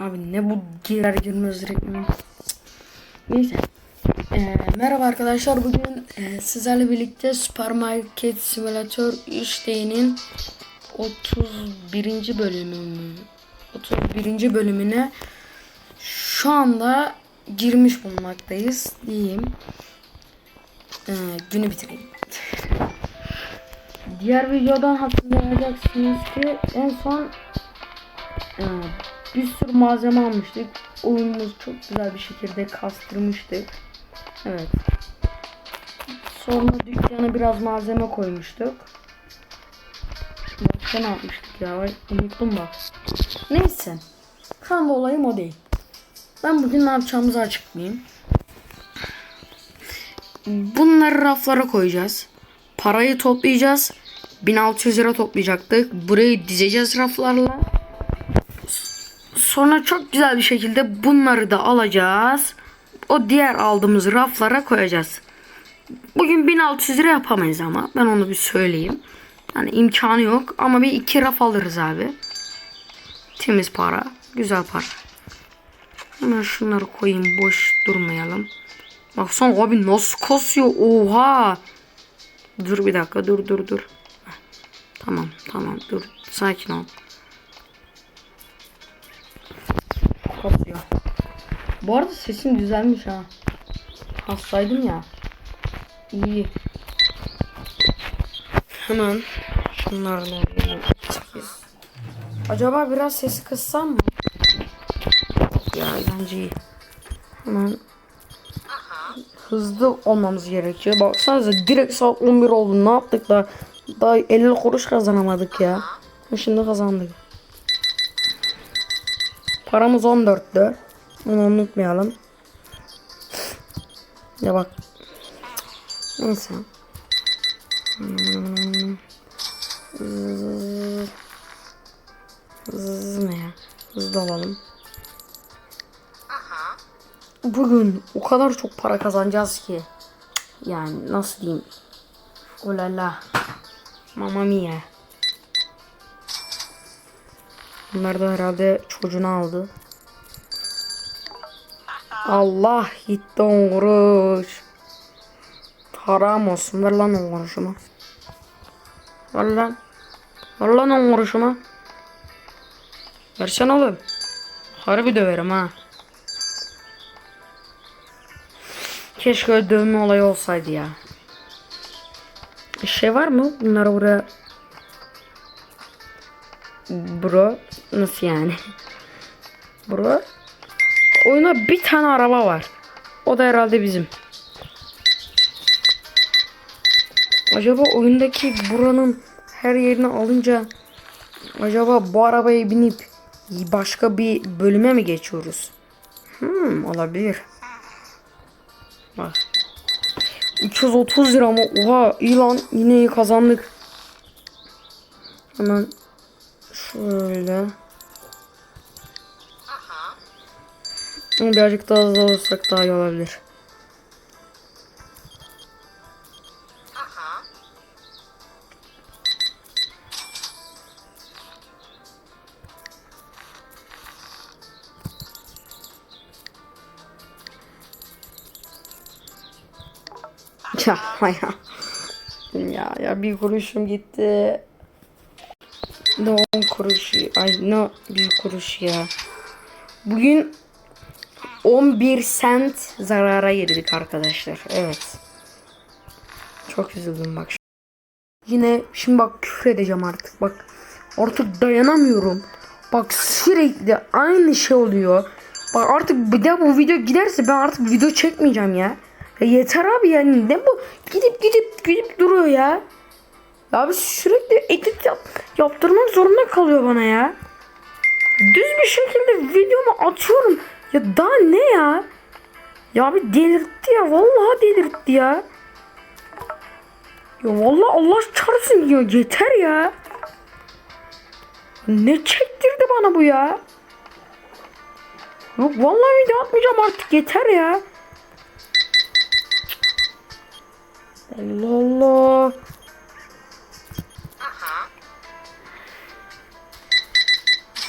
Abi ne bu girer girmez reklam. Neyse. Ee, merhaba arkadaşlar. Bugün e, sizlerle birlikte Supermarket Simulator 3D'nin 31. bölümü mü? 31. bölümüne şu anda girmiş bulunmaktayız diyeyim. Ee, günü bitireyim. Diğer videodan hatırlayacaksınız ki en son e, bir sürü malzeme almıştık. Oyunumuz çok güzel bir şekilde kastırmıştık. Evet. Sonra dükkana biraz malzeme koymuştuk. Başka ne yapmıştık ya? Unuttum bak. Neyse. Şu anda olayım o değil. Ben bugün ne yapacağımızı açıklayayım. Bunları raflara koyacağız. Parayı toplayacağız. 1600 lira toplayacaktık. Burayı dizeceğiz raflarla. Sonra çok güzel bir şekilde bunları da alacağız. O diğer aldığımız raflara koyacağız. Bugün 1600 lira yapamayız ama ben onu bir söyleyeyim. Yani imkanı yok ama bir iki raf alırız abi. Temiz para. Güzel para. Hemen şunları koyayım boş durmayalım. Baksana abi nasıl kasıyor oha. Dur bir dakika dur dur dur. Tamam tamam dur sakin ol. Bu arada sesim düzelmiş ha. Hastaydım ya. İyi. Hemen şunlarla çekeceğiz. Acaba biraz sesi kıssam mı? Ya bence iyi. Hemen hızlı olmamız gerekiyor. Baksanıza direkt saat 11 oldu. Ne yaptık da daha 50 kuruş kazanamadık ya. Şimdi kazandık. Paramız 14'tü. Bunu unutmayalım. Ya bak. Neyse. Hmm. Zzz ne ya? Hızlı olalım. Bugün o kadar çok para kazanacağız ki. Yani nasıl diyeyim? Olala. Mamma mia. Bunlar da herhalde çocuğunu aldı. Allah gitti on. Haram olsun. Ver lan on kuruşumu. Ver lan. Ver lan on kuruşumu. Versene oğlum. Harbi döverim ha. Keşke öyle dövme olayı olsaydı ya. Şey var mı? Bunları buraya... Bro. Nasıl yani? Bro. Oyuna bir tane araba var. O da herhalde bizim. Acaba oyundaki buranın her yerini alınca acaba bu arabaya binip başka bir bölüme mi geçiyoruz? Hmm, olabilir. Bak. 330 lira ama oha iyi lan yine iyi kazandık. Hemen şöyle. Birazcık daha hızlı olursak daha iyi olabilir. Ya ya. Ya ya bir kuruşum gitti. Ne on kuruş. Ay ne bir kuruş ya. Bugün 11 sent zarara girdik arkadaşlar. Evet. Çok üzüldüm bak. Yine şimdi bak küfür edeceğim artık. Bak artık dayanamıyorum. Bak sürekli aynı şey oluyor. Bak artık bir daha bu video giderse ben artık video çekmeyeceğim ya. Ya yeter abi yani ne bu gidip gidip gidip duruyor ya. Ya abi sürekli edit yap, yaptırmak zorunda kalıyor bana ya. Düz bir şekilde videomu atıyorum. Ya daha ne ya? Ya abi delirtti ya. Vallahi delirtti ya. Ya vallahi Allah çarpsın ya. Yeter ya. Ne çektirdi bana bu ya? Yok vallahi video atmayacağım artık. Yeter ya. Allah Allah.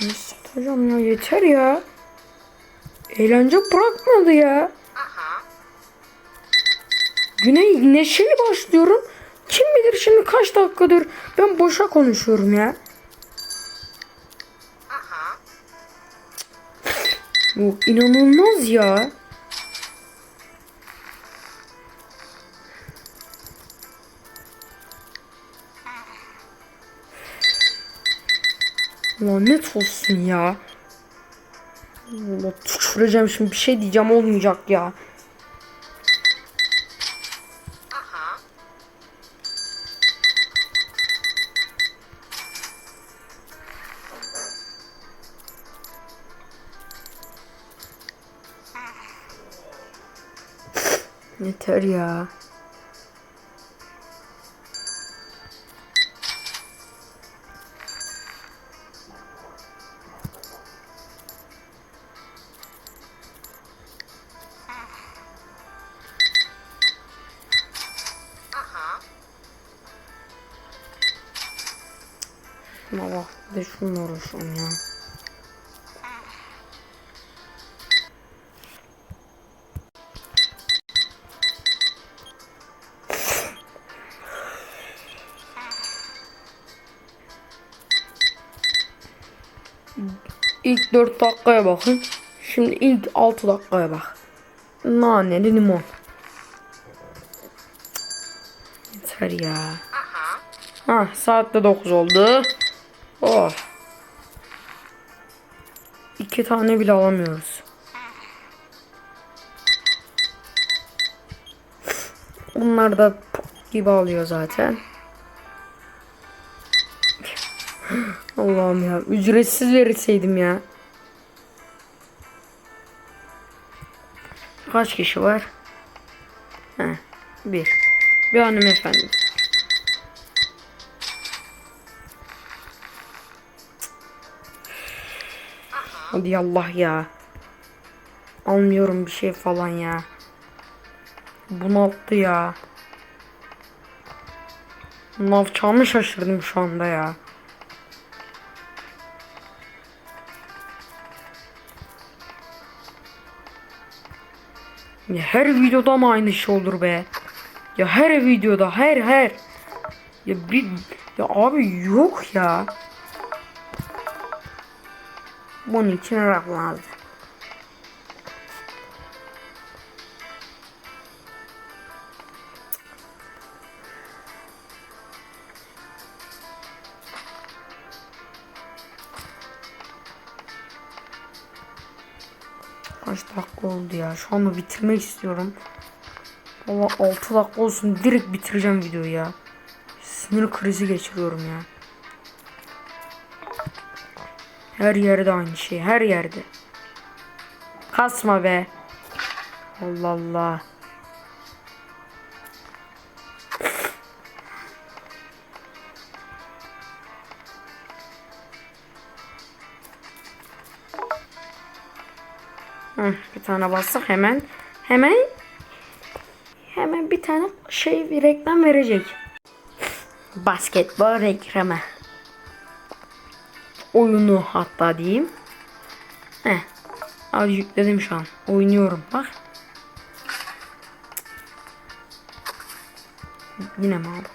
Neyse. Hocam ya yeter ya. Eğlence bırakmadı ya. Güne neşeli başlıyorum. Kim bilir şimdi kaç dakikadır ben boşa konuşuyorum ya. Bu inanılmaz ya. Lanet olsun ya. Allah tüküreceğim şimdi bir şey diyeceğim olmayacak ya. Yeter ya. Şuna bak bir de şununla uğraşıyorum ya. İlk 4 dakikaya bakın. Şimdi ilk 6 dakikaya bak. Naneli limon. Yeter ya. Ha saat de 9 oldu. Oh. İki tane bile alamıyoruz. Bunlar da gibi alıyor zaten. Allah'ım ya. Ücretsiz verseydim ya. Kaç kişi var? Heh, bir. Bir hanımefendi. Hadi Allah ya. Almıyorum bir şey falan ya. Bunalttı ya. Ne yapacağımı şaşırdım şu anda ya. Ya her videoda mı aynı şey olur be? Ya her videoda her her. Ya bir ya abi yok ya. Bunun için rak lazım. Kaç dakika oldu ya? Şu anda bitirmek istiyorum. Ama 6 dakika olsun direkt bitireceğim videoyu ya. Sinir krizi geçiriyorum ya. Her yerde aynı şey. Her yerde. Kasma be. Allah Allah. Bir tane bassak hemen hemen hemen bir tane şey reklam verecek. Basketbol reklamı. Oyunu hatta diyeyim. Heh. Hadi yükledim şu an. Oynuyorum bak. Yine mi abi?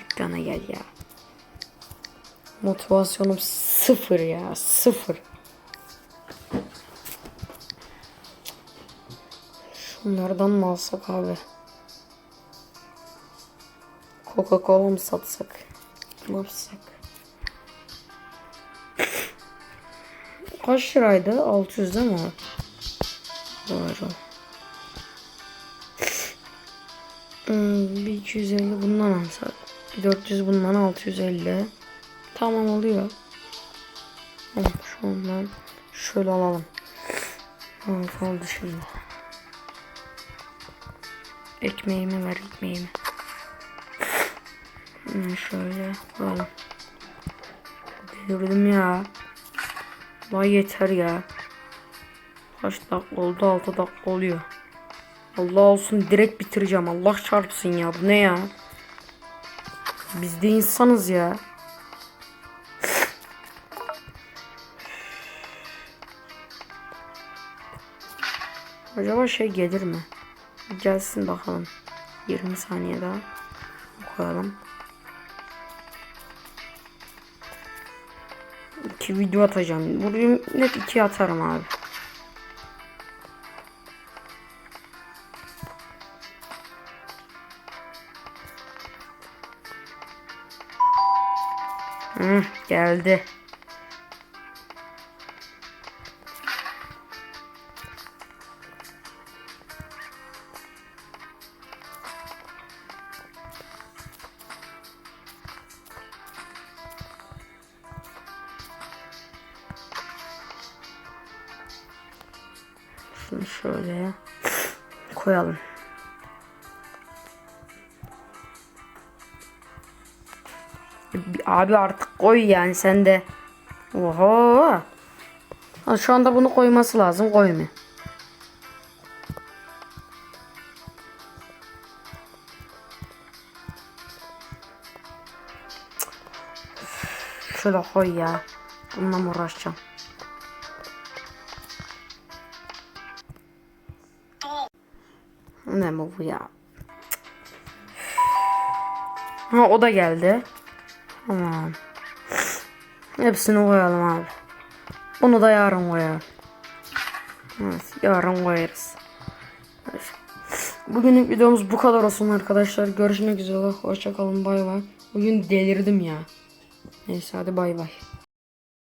Dükkana gel ya. Motivasyonum sıfır ya. Sıfır. Şunlardan mı alsak abi? Coca-Cola mı satsak? Ne yapsak? Kaç liraydı? 600 değil mi? Doğru. Hmm, bir 250 bundan alsak. Bir 400 bundan 650. Tamam oluyor. Tamam şu ondan şöyle alalım. Tamam oldu şimdi. Ekmeğimi ver ekmeğimi. Hmm, şöyle. Böyle. Delirdim ya. Vay yeter ya. Kaç dakika oldu? 6 dakika oluyor. Allah olsun direkt bitireceğim. Allah çarpsın ya. Bu ne ya? Biz de insanız ya. Acaba şey gelir mi? Gelsin bakalım. 20 saniye daha koyalım. İki video atacağım. Bugün net iki atarım abi. Hı, geldi. Şunu şöyle koyalım. Abi artık koy yani sen de. Oho. Şu anda bunu koyması lazım. Koymuyor. Şöyle koy ya. Bununla uğraşacağım? Ne bu ya? Ha o da geldi. Tamam. Hepsini koyalım abi. Bunu da yarın koyalım. Evet, yarın koyarız. Evet. Videomuz bu kadar olsun arkadaşlar. Görüşmek üzere. Hoşçakalın. Bay bay. Bugün delirdim ya. Neyse hadi bay bay.